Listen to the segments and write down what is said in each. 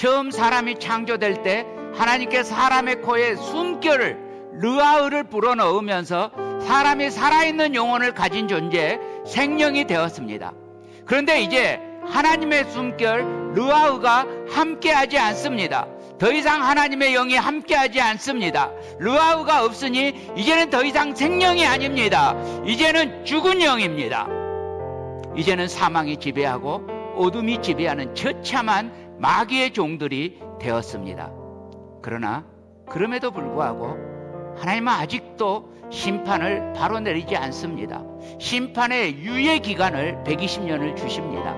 처음 사람이 창조될 때 하나님께 사람의 코에 숨결을 르아흐를 불어넣으면서 사람이 살아있는 영혼을 가진 존재 생명이 되었습니다. 그런데 이제 하나님의 숨결 르아흐가 함께하지 않습니다. 더 이상 하나님의 영이 함께하지 않습니다. 르아흐가 없으니 이제는 더 이상 생명이 아닙니다. 이제는 죽은 영입니다. 이제는 사망이 지배하고 어둠이 지배하는 처참한 마귀의 종들이 되었습니다. 그러나 그럼에도 불구하고 하나님은 아직도 심판을 바로 내리지 않습니다. 심판의 유예 기간을 120년을 주십니다.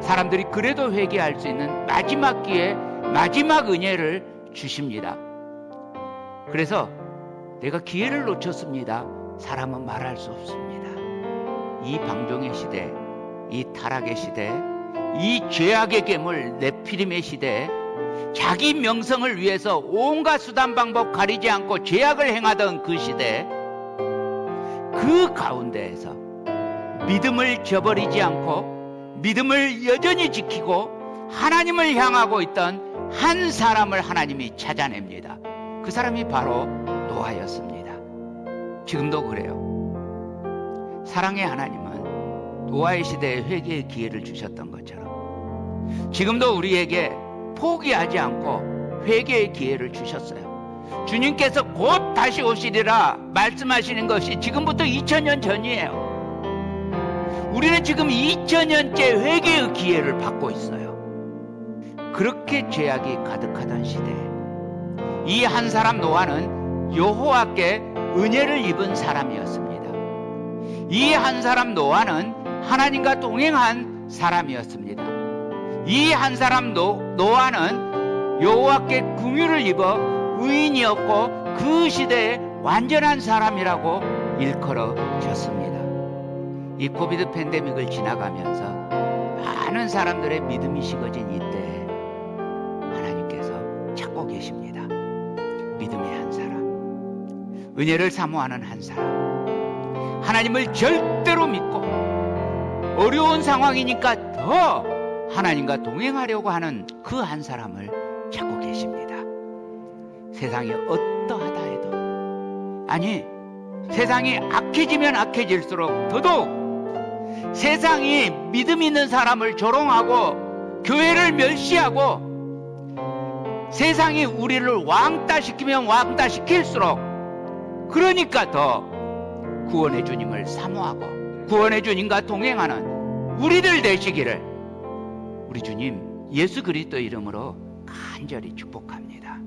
사람들이 그래도 회개할 수 있는 마지막 기회, 마지막 은혜를 주십니다. 그래서 내가 기회를 놓쳤습니다. 사람은 말할 수 없습니다. 이 방종의 시대, 이 타락의 시대, 이 죄악의 괴물 네피림의 시대, 자기 명성을 위해서 온갖 수단 방법 가리지 않고 죄악을 행하던 그 시대, 그 가운데에서 믿음을 저버리지 않고 믿음을 여전히 지키고 하나님을 향하고 있던 한 사람을 하나님이 찾아냅니다. 그 사람이 바로 노아였습니다. 지금도 그래요. 사랑의 하나님은 노아의 시대에 회개의 기회를 주셨던 것처럼 지금도 우리에게 포기하지 않고 회개의 기회를 주셨어요. 주님께서 곧 다시 오시리라 말씀하시는 것이 지금부터 2000년 전이에요. 우리는 지금 2000년째 회개의 기회를 받고 있어요. 그렇게 죄악이 가득하던 시대에 이 한 사람 노아는 여호와께 은혜를 입은 사람이었습니다. 이 한 사람 노아는 하나님과 동행한 사람이었습니다. 이 한 사람 노, 노아는 여호와께 궁유를 입어 의인이었고 그 시대에 완전한 사람이라고 일컬어졌습니다. 이 코비드 팬데믹을 지나가면서 많은 사람들의 믿음이 식어진 이때 하나님께서 찾고 계십니다. 믿음의 한 사람, 은혜를 사모하는 한 사람, 하나님을 절대로 믿고 어려운 상황이니까 더 하나님과 동행하려고 하는 그 한 사람을 찾고 계십니다. 세상이 어떠하다 해도 아니 세상이 악해지면 악해질수록 더더욱 세상이 믿음 있는 사람을 조롱하고 교회를 멸시하고 세상이 우리를 왕따시키면 왕따시킬수록 그러니까 더 구원의 주님을 사모하고 구원의 주님과 동행하는 우리들 되시기를 우리 주님 예수 그리스도 이름으로 간절히 축복합니다.